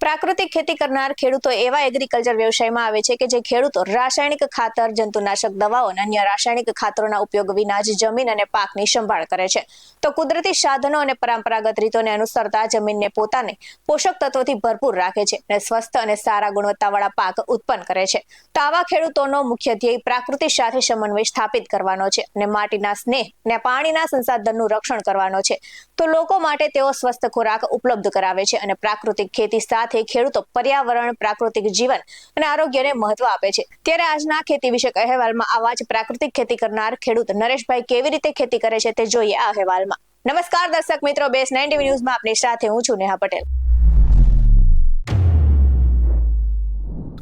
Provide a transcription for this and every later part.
પ્રાકૃતિક ખેતી કરનાર ખેડૂતો એવા એગ્રીકલ્ચર વ્યવસાયમાં આવે છે કે જે ખેડૂતો રાસાયણિક ખાતર, જંતુનાશક દવાઓ અને અન્ય રાસાયણિક ખાતરોના ઉપયોગ વિના જ જમીન અને પાકની સંભાળ કરે છે. તો કુદરતી સાધનો અને પરંપરાગત રીતોને અનુસરતા જમીનને પોતાને પોષક તત્વોથી ભરપૂર રાખે છે અને સ્વસ્થ અને સારા ગુણવત્તાવાળા પાક ઉત્પન્ન કરે છે. તો આવા ખેડૂતોનો મુખ્ય ધ્યેય પ્રકૃતિ સાથે સમન્વય સ્થાપિત કરવાનો છે અને માટીના સ્નેહ અને પાણીના સંસાધનનું રક્ષણ કરવાનો છે. તો લોકો માટે તેઓ સ્વસ્થ ખોરાક ઉપલબ્ધ કરાવે છે અને પ્રાકૃતિક ખેતી સાથે ખેડૂતો પર્યાવરણ, પ્રાકૃતિક જીવન અને આરોગ્યને મહત્વ આપે છે. ત્યારે આજના ખેતી વિષયક અહેવાલમાં આવા જ પ્રાકૃતિક ખેતી કરનાર ખેડૂત નરેશભાઈ કેવી રીતે ખેતી કરે છે તે જોઈએ આ અહેવાલમાં. નમસ્કાર દર્શક મિત્રો, બેસ નાઇન્ટી ન્યૂઝમાં આપની સાથે હું છું નેહા પટેલ.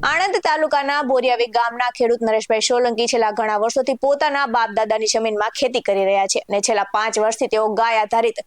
આણંદ તાલુકાના બોરિયાવી ગામના ખેડૂત નરેશભાઈ સોલંકી છેલ્લા ઘણા વર્ષોથી પોતાના બાપ દાદાની જમીનમાં ખેતી કરી રહ્યા છે અને છેલ્લા પાંચ વર્ષથી તેઓ ગાય આધારિત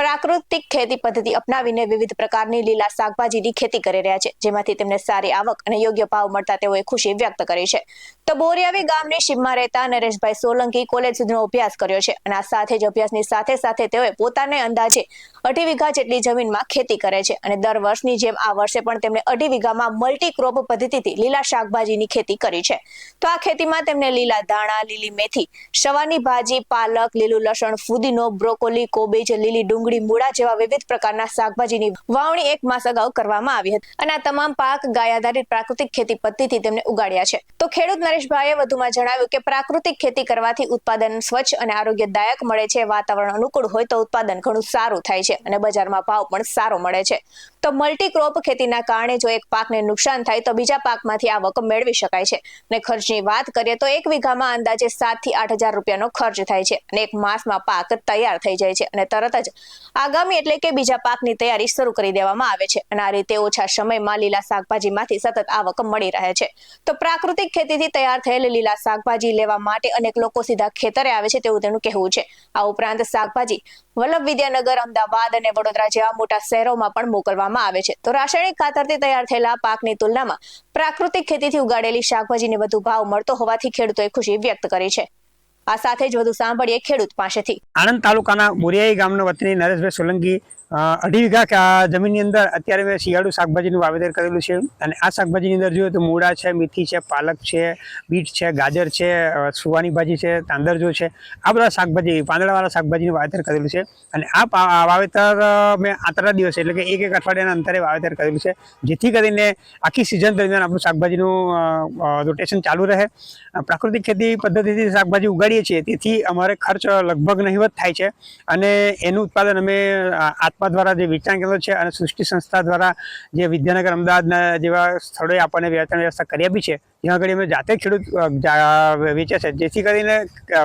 પ્રાકૃતિક ખેતી પદ્ધતિ અપનાવીને વિવિધ પ્રકારની લીલા શાકભાજીની ખેતી કરી રહ્યા છે, જેમાંથી તેમને સારી આવક અને યોગ્ય ભાવ મળતા તેઓએ ખુશી વ્યક્ત કરી છે. તો બોરિયાવી ગામની સીમમાં રહેતા નરેશભાઈ સોલંકી કોલેજ સુધીનો અભ્યાસ કર્યો છે અને આ સાથે જ અભ્યાસની સાથે સાથે તેઓએ પોતાને અંદાજે અઢી વીઘા જેટલી જમીનમાં ખેતી કરે છે અને દર વર્ષની જેમ આ વર્ષે પણ તેમણે અઢી વીઘામાં મલ્ટી ક્રોપ પદ્ધતિથી લીલા શાકભાજીની ખેતી કરી છે. તો આ ખેતીમાં તેમને લીલા ધાણા, લીલી મેથી સવાની ભાજી, પાલક, લીલું લસણ, ફુદીનો, બ્રોકોલી, કોબીજ, લીલી ડુંગળી મૂળા જેવા વિવિધ પ્રકારના શાકભાજીની વાવણી એક માસ અગાઉ કરવામાં આવી હતી અને આ તમામ પાક ગાય આધારિત પ્રાકૃતિક ખેતી પદ્ધતિથી તેમને ઉગાડ્યા છે. તો ખેડૂત નરેશભાઈએ વધુમાં જણાવ્યું કે પ્રાકૃતિક ખેતી કરવાથી ઉત્પાદન સ્વચ્છ અને આરોગ્યદાયક મળે છે, વાતાવરણ અનુકૂળ હોય તો ઉત્પાદન ઘણું સારું થાય છે અને બજારમાં ભાવ પણ સારો મળે છે. તો મલ્ટીક્રોપ ખેતીના કારણે જો એક પાકને નુકસાન થાય તો બીજા પાકમાંથી આવક મેળવી શકાય છે. અને ખર્ચની વાત કરીએ તો એક વીઘામાં અંદાજે સાતથી આઠ હજાર રૂપિયાનો ખર્ચ થાય છે અને એક માસમાં પાક તૈયાર થઈ જાય છે અને તરત જ આગામી એટલે કે બીજા પાકની તૈયારી શરૂ કરી દેવામાં આવે છે. અને આ રીતે ઓછા સમયમાં લીલા શાકભાજીમાંથી સતત આવક મળી રહે છે. તો પ્રાકૃતિક ખેતીથી તૈયાર થયેલ લીલા શાકભાજી લેવા માટે અનેક લોકો સીધા ખેતરે આવે છે તેવું તેનું કહેવું છે. આ ઉપરાંત શાકભાજી વલ્લભ વિદ્યાનગર, અમદાવાદ અને વડોદરા જેવા મોટા શહેરોમાં પણ મોકલવામાં આવે છે. તો રાસાયણિક ખાતરથી તૈયાર થયેલા પાકની તુલનામાં પ્રાકૃતિક ખેતીથી ઉગાડેલી શાકભાજીને વધુ ભાવ મળતો હોવાથી ખેડૂતોએ ખુશી વ્યક્ત કરી છે. આ સાથે જ વધુ સાંભળીએ ખેડૂત પાસેથી. આણંદ તાલુકાના બોરિયાઈ ગામના વતની નરેશભાઈ સોલંકી અઢી વીઘા જમીનની અંદર અત્યારે મેં શિયાળુ શાકભાજીનું વાવેતર કરેલું છે. અને આ શાકભાજીની અંદર જોઈએ તો મૂળા છે, મેથી છે, પાલક છે, બીટ છે, ગાજર છે સુવાની ભાજી છે, તાંદરજો છે. આ બધા શાકભાજી, પાંદડાવાળા શાકભાજીનું વાવેતર કરેલું છે. અને આ વાવેતર મેં આતરા દિવસે એટલે કે એક એક અઠવાડિયાના અંતરે વાવેતર કરેલું છે. જેથી કરીને આખી સિઝન દરમિયાન આપણું શાકભાજીનું રોટેશન ચાલુ રહે. પ્રાકૃતિક ખેતી પદ્ધતિથી શાકભાજી ઉગાડીએ છીએ, તેથી અમારે ખર્ચ લગભગ નહિવત થાય છે. અને એનું ઉત્પાદન અમે અ, દ્વારા જે વેચાણ કેન્દ્ર છે અને સૃષ્ટિ સંસ્થા દ્વારા જે વિદ્યાનગર અમદાવાદના જેવા સ્થળોએ આપણને વેચાણ વ્યવસ્થા કરી આપી છે જ્યાં આગળ અમે જાતે ખેડૂત વેચે છે. જેથી કરીને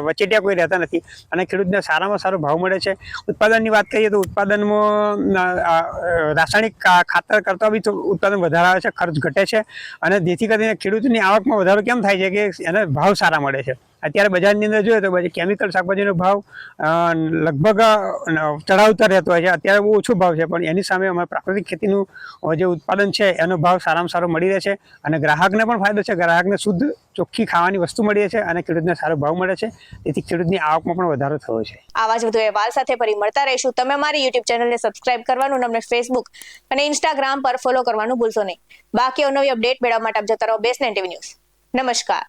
વચેટિયા કોઈ રહેતા નથી અને ખેડૂતને સારામાં સારો ભાવ મળે છે. ઉત્પાદનની વાત કરીએ તો ઉત્પાદનમાં રાસાયણિક ખાતર કરતાં બી ઉત્પાદન વધારે આવે છે ખર્ચ ઘટે છે અને જેથી કરીને ખેડૂતની આવકમાં વધારો કેમ થાય છે કે એને ભાવ સારા મળે છે. અત્યારે બજારની અંદર જોઈએ તો કેમિકલ શાકભાજીનો ભાવ લગભગ ચઢાવ ઉતાર રહેતો હોય છે. અત્યારે બહુ ઓછો ભાવ છે, પણ એની સામે અમારે પ્રાકૃતિક ખેતીનું જે ઉત્પાદન છે, એનો ભાવ સારામાં સારો મળી રહે છે અને ગ્રાહકને પણ ફાયદો છે. ગ્રાહકને શુદ્ધ, ચોખ્ખી ખાવાની વસ્તુ મળી રહે છે અને ખેડૂતને સારો ભાવ મળે છે. તેથી ખેડૂતની આવકમાં પણ વધારો થયો છે. આવા જ વધુ અહેવાલ સાથે ફરી મળતા રહીશું. તમે અમારી યુટ્યુબ ચેનલને સબસ્ક્રાઇબ કરવાનું અને અમને ફેસબુક અને ઇન્સ્ટાગ્રામ પર ફોલો કરવાનું ભૂલશો નહીં. બાકી અવનવી અપડેટ મેળવવા માટે આપ જતા રહો. બેસ ટીવી ન્યૂઝ નમસ્કાર.